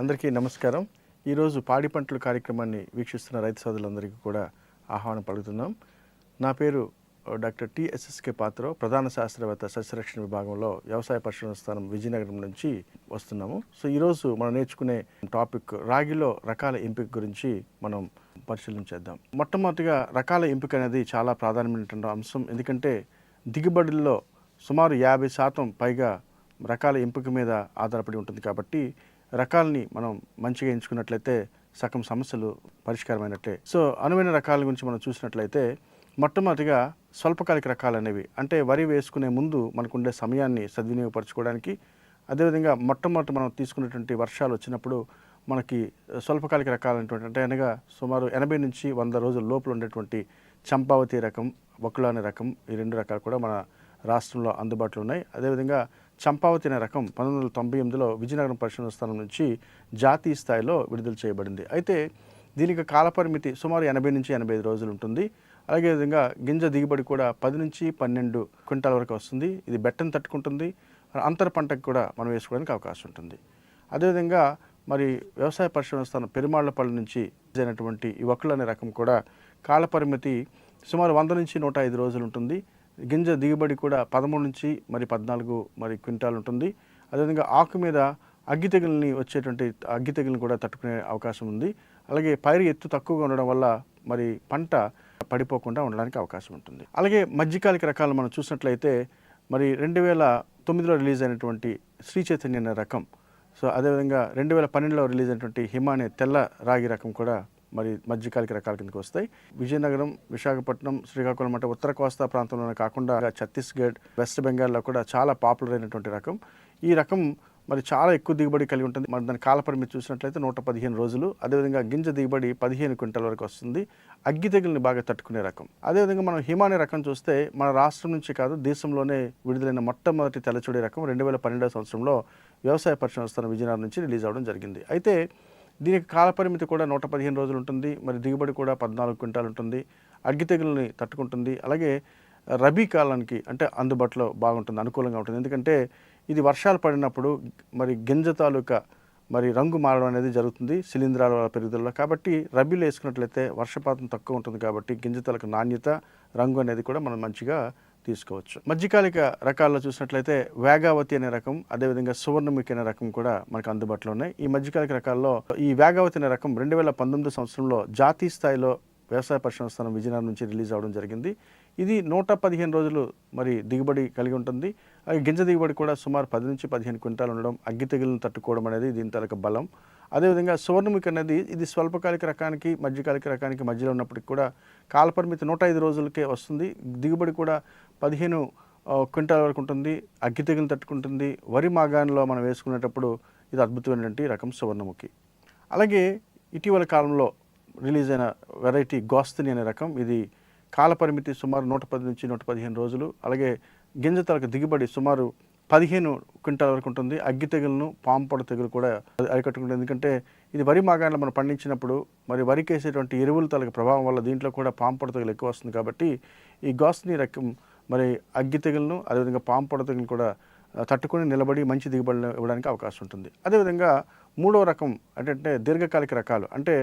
అందరికీ నమస్కారం. ఈరోజు పాడి పంటల కార్యక్రమాన్ని వీక్షిస్తున్న రైతు సోదరులందరికీ కూడా ఆహ్వానం పలుకుతున్నాం. నా పేరు డాక్టర్ టిఎస్ఎస్కే పాత్ర ప్రధాన శాస్త్రవేత్త సస్యరక్షణ విభాగంలో వ్యవసాయ పరిశోధన స్థానం విజయనగరం నుంచి వస్తున్నాము. సో ఈరోజు మనం నేర్చుకునే టాపిక్ రాగిలో రకాల ఎంపిక గురించి మనం పరిశీలన చేద్దాం. మొట్టమొదటిగా రకాల ఎంపిక అనేది చాలా ప్రాధాన్యమైనటువంటి అంశం. ఎందుకంటే దిగుబడుల్లో సుమారు యాభై శాతం పైగా రకాల ఎంపిక మీద ఆధారపడి ఉంటుంది కాబట్టి రకాలని మనం మంచిగా ఎంచుకున్నట్లయితే సగం సమస్యలు పరిష్కారమైనట్లే. సో అనువైన రకాల గురించి మనం చూసినట్లయితే మొట్టమొదటిగా స్వల్పకాలిక రకాలు అనేవి అంటే వరి వేసుకునే ముందు మనకుండే సమయాన్ని సద్వినియోగపరచుకోవడానికి అదేవిధంగా మొట్టమొదటి మనం తీసుకున్నటువంటి వర్షాలు వచ్చినప్పుడు మనకి స్వల్పకాలిక రకాలైనటువంటి అంటే అనగా సుమారు ఎనభై నుంచి వంద రోజుల లోపల ఉండేటువంటి చంపావతి రకం వకుల అనే రకం ఈ రెండు రకాలు కూడా మన రాష్ట్రంలో అందుబాటులో ఉన్నాయి. అదేవిధంగా చంపావతి అనే రకం పంతొమ్మిది వందల తొంభై ఎనిమిదిలో విజయనగరం పరిశోధన స్థలం నుంచి జాతీయ స్థాయిలో విడుదల చేయబడింది. అయితే దీనికి కాలపరిమితి సుమారు ఎనభై నుంచి ఎనభై ఐదు రోజులు ఉంటుంది. అలాగే విధంగా గింజ దిగుబడి కూడా పది నుంచి పన్నెండు క్వింటాల వరకు వస్తుంది. ఇది బెట్టను తట్టుకుంటుంది. అంతర పంటకు కూడా మనం వేసుకోవడానికి అవకాశం ఉంటుంది. అదేవిధంగా మరి వ్యవసాయ పరిశోధన స్థానం పెరుమాళ్ళపల్లి నుంచి అయినటువంటి ఈ వక్కులు అనే రకం కూడా కాలపరిమితి సుమారు వంద నుంచి నూట ఐదు రోజులు ఉంటుంది. గింజ దిగుబడి కూడా పదమూడు నుంచి మరి పద్నాలుగు మరి క్వింటాలు ఉంటుంది. అదేవిధంగా ఆకు మీద అగ్గి తెగులని వచ్చేటువంటి అగ్గి తెగుల్ని కూడా తట్టుకునే అవకాశం ఉంది. అలాగే పైరు ఎత్తు తక్కువగా ఉండడం వల్ల మరి పంట పడిపోకుండా ఉండడానికి అవకాశం ఉంటుంది. అలాగే మధ్యకాలిక రకాలు మనం చూసినట్లయితే మరి రెండు వేల తొమ్మిదిలో రిలీజ్ అయినటువంటి శ్రీ చైతన్య అనే రకం. సో అదేవిధంగా రెండు వేల పన్నెండులో రిలీజ్ అయినటువంటి హిమ అనే తెల్ల రాగి రకం కూడా మరి మధ్యకాలిక రకాల కిందకి వస్తాయి. విజయనగరం విశాఖపట్నం శ్రీకాకుళం అంటే ఉత్తర కోస్తా ప్రాంతంలోనే కాకుండా ఛత్తీస్గఢ్ వెస్ట్ బెంగాల్లో కూడా చాలా పాపులర్ అయినటువంటి రకం. ఈ రకం మరి చాలా ఎక్కువ దిగుబడి కలిగి ఉంటుంది. మరి దాని కాలపరిమితి చూసినట్లయితే నూట పదిహేను రోజులు. అదేవిధంగా గింజ దిగుబడి పదిహేను క్వింటల్ వరకు వస్తుంది. అగ్గి తెగులని బాగా తట్టుకునే రకం. అదేవిధంగా మనం హిమాని రకం చూస్తే మన రాష్ట్రం నుంచి కాదు దేశంలోనే విడుదలైన మొట్టమొదటి తెల్లచూడి రకం. రెండు వేల పన్నెండవ సంవత్సరంలో వ్యవసాయ పరిశ్రమ స్థానం విజయనగరం నుంచి రిలీజ్ అవ్వడం జరిగింది. అయితే దీనికి కాలపరిమితి కూడా నూట పదిహేను రోజులు ఉంటుంది. మరి దిగుబడి కూడా పద్నాలుగు క్వింటాలు ఉంటుంది. అగ్గి తెగులని తట్టుకుంటుంది. అలాగే రబీ కాలానికి అంటే అందుబాటులో బాగుంటుంది అనుకూలంగా ఉంటుంది. ఎందుకంటే ఇది వర్షాలు పడినప్పుడు మరి గింజ తాలూకా మరి రంగు మారడం అనేది జరుగుతుంది శిలీంధ్రాల పెరుగుదలలో. కాబట్టి రబీలో వేసుకున్నట్లయితే వర్షపాతం తక్కువ ఉంటుంది కాబట్టి గింజ తాలూకా నాణ్యత రంగు అనేది కూడా మనం మంచిగా తీసుకోవచ్చు. మధ్యకాలిక రకాల్లో చూసినట్లయితే వేగావతి అనే రకం అదేవిధంగా సువర్ణముఖి అనే రకం కూడా మనకు అందుబాటులో ఉన్నాయి. ఈ మధ్యకాలిక రకాల్లో ఈ వేగావతి అనే రకం రెండు వేల పంతొమ్మిది సంవత్సరంలో జాతీయ స్థాయిలో వ్యవసాయ పరిశ్రమ స్థానం విజయనగరం నుంచి రిలీజ్ అవ్వడం జరిగింది. ఇది నూట పదిహేను రోజులు మరి దిగుబడి కలిగి ఉంటుంది. గింజ దిగుబడి కూడా సుమారు పది నుంచి పదిహేను క్వింటాలు ఉండడం అగ్గి తెగులను తట్టుకోవడం అనేది దీని తలక బలం. అదేవిధంగా సువర్ణముఖి అనేది ఇది స్వల్పకాలిక రకానికి మధ్యకాలిక రకానికి మధ్యలో ఉన్నప్పటికీ కూడా కాలపరిమితి నూట ఐదు రోజులకే వస్తుంది. దిగుబడి కూడా పదిహేను క్వింటాల్ క్వింటాల వరకు ఉంటుంది. అగ్గి తెగులు తట్టుకుంటుంది. వరి మాగాన్లో మనం వేసుకునేటప్పుడు ఇది అద్భుతమైనటువంటి రకం సువర్ణముఖి. అలాగే ఇటీవల కాలంలో రిలీజ్ అయిన వెరైటీ గోస్తని అనే రకం ఇది కాలపరిమితి సుమారు నూట పది నుంచి నూట పదిహేను రోజులు. అలాగే గింజ తలకు దిగుబడి సుమారు పదిహేను క్వింటాల వరకు ఉంటుంది. అగ్గి తెగులను పొడ తెగులు కూడా అరికట్టుకుంటుంది. ఎందుకంటే ఇది వరి మాగాణలో మనం పండించినప్పుడు మరి వరికి వేసేటువంటి ఎరువుల తలకి ప్రభావం వల్ల దీంట్లో కూడా పాంపొడ తెగులు ఎక్కువ వస్తుంది కాబట్టి ఈ గోస్ని రకం మరి అగ్గి తెగులను అదేవిధంగా పొడ తెగులు కూడా తట్టుకొని నిలబడి మంచి దిగుబడులు ఇవ్వడానికి అవకాశం ఉంటుంది. అదేవిధంగా మూడవ రకం అంటే దీర్ఘకాలిక రకాలు. అంటే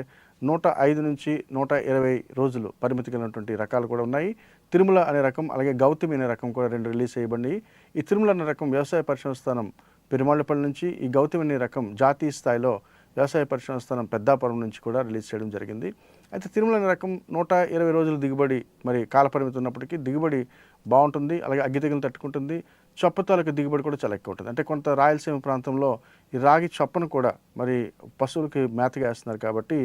నూట ఐదు నుంచి నూట ఇరవై రోజులు పరిమితి కలిగినటువంటి రకాలు కూడా ఉన్నాయి. తిరుమల అనే రకం అలాగే గౌతమి అనే రకం కూడా రెండు రిలీజ్ చేయబడినాయి. ఈ తిరుమల అనే రకం వ్యవసాయ పరిశ్రమ స్థానం పెరుమాళ్ళపల్లి నుంచి ఈ గౌతమి అనే రకం జాతీయ స్థాయిలో వ్యవసాయ పరిశ్రమ స్థానం పెద్దాపురం నుంచి కూడా రిలీజ్ చేయడం జరిగింది. అయితే తిరుమల అనే రకం నూట ఇరవై రోజులు దిగుబడి మరి కాలపరిమితి ఉన్నప్పటికీ దిగుబడి బాగుంటుంది అలాగే అగ్గి తెగులు తట్టుకుంటుంది. చొప్ప తాలూకు దిగుబడి కూడా చాలా ఎక్కువ ఉంటుంది. అంటే కొంత రాయలసీమ ప్రాంతంలో ఈ రాగి చొప్పను కూడా మరి పశువులకి మేతగా వేస్తున్నారు కాబట్టి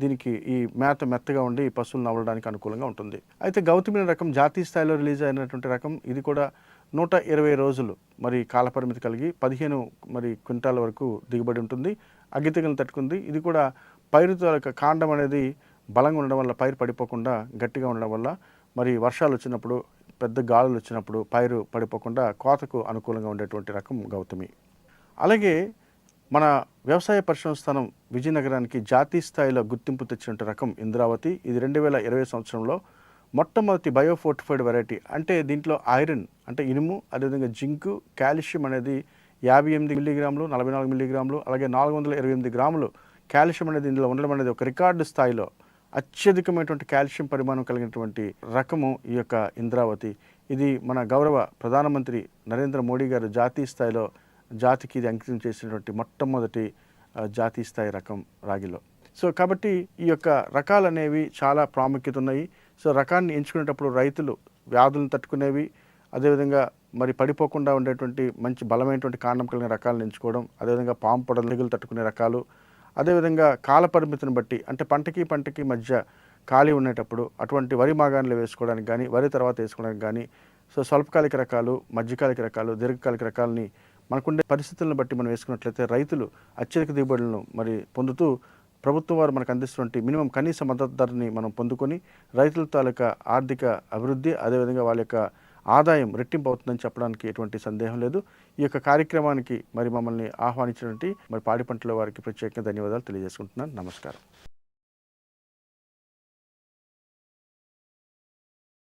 దీనికి ఈ మేత మెత్తగా ఉండి పశువులు నవ్వడానికి అనుకూలంగా ఉంటుంది. అయితే గౌతమిన రకం జాతీయ స్థాయిలో రిలీజ్ అయినటువంటి రకం ఇది కూడా నూట ఇరవై రోజులు మరి కాలపరిమితి కలిగి పదిహేను మరి క్వింటాల వరకు దిగుబడి ఉంటుంది. అగ్గి తట్టుకుంది. ఇది కూడా పైరు యొక్క కాండం అనేది బలంగా ఉండడం వల్ల పైరు పడిపోకుండా గట్టిగా ఉండడం వల్ల మరి వర్షాలు వచ్చినప్పుడు పెద్ద గాలులు వచ్చినప్పుడు పైరు పడిపోకుండా కోతకు అనుకూలంగా ఉండేటువంటి రకం గౌతమి. అలాగే మన వ్యవసాయ పరిశ్రమ స్థానం విజయనగరానికి జాతీయ స్థాయిలో గుర్తింపు తెచ్చిన రకం ఇంద్రావతి. ఇది రెండు వేల ఇరవై సంవత్సరంలో మొట్టమొదటి బయోఫోర్టిఫైడ్ వెరైటీ. అంటే దీంట్లో ఐరన్ అంటే ఇనుము అదేవిధంగా జింకు కాల్షియం అనేది యాభై ఎనిమిది మిల్లీగ్రాములు నలభై నాలుగు మిల్లీగ్రాములు అలాగే నాలుగు వందల ఇరవై ఎనిమిది గ్రాములు. కాల్షియం అనేది ఇందులో ఉండడం అనేది ఒక రికార్డు స్థాయిలో అత్యధికమైనటువంటి కాల్షియం పరిమాణం కలిగినటువంటి రకము ఈ యొక్క ఇంద్రావతి. ఇది మన గౌరవ ప్రధానమంత్రి నరేంద్ర మోడీ గారు జాతీయ స్థాయిలో జాతికి ఇది అంకితం చేసినటువంటి మొట్టమొదటి జాతీయ స్థాయి రకం రాగిలో. సో కాబట్టి ఈ యొక్క రకాలు అనేవి చాలా ప్రాముఖ్యత ఉన్నాయి. సో రకాన్ని ఎంచుకునేటప్పుడు రైతులు వ్యాధులను తట్టుకునేవి అదేవిధంగా మరి పడిపోకుండా ఉండేటువంటి మంచి బలమైనటువంటి కాండం కలిగిన రకాలను ఎంచుకోవడం అదేవిధంగా పాము పొడలు తెగులు తట్టుకునే రకాలు అదేవిధంగా కాల పరిమితిని బట్టి అంటే పంటకి పంటకి మధ్య ఖాళీ ఉండేటప్పుడు అటువంటి వరి మాగాన్లు వేసుకోవడానికి కానీ వరి తర్వాత వేసుకోవడానికి కానీ సో స్వల్పకాలిక రకాలు మధ్యకాలిక రకాలు దీర్ఘకాలిక రకాలని మనకుండే పరిస్థితులను బట్టి మనం వేసుకున్నట్లయితే రైతులు అత్యధిక దిగుబడులను మరి పొందుతూ ప్రభుత్వం వారు మనకు అందిస్తున్నటువంటి మినిమం కనీస మద్దతు ధరని మనం పొందుకొని రైతుల తాలూకా ఆర్థిక అభివృద్ధి అదేవిధంగా వాళ్ళ యొక్క ఆదాయం రెట్టింపు అవుతుందని చెప్పడానికి ఎటువంటి సందేహం లేదు. ఈ యొక్క కార్యక్రమానికి మరి మమ్మల్ని ఆహ్వానించినటువంటి మరి పాడి పంటల వారికి ప్రత్యేకంగా ధన్యవాదాలు తెలియజేసుకుంటున్నాను. నమస్కారం.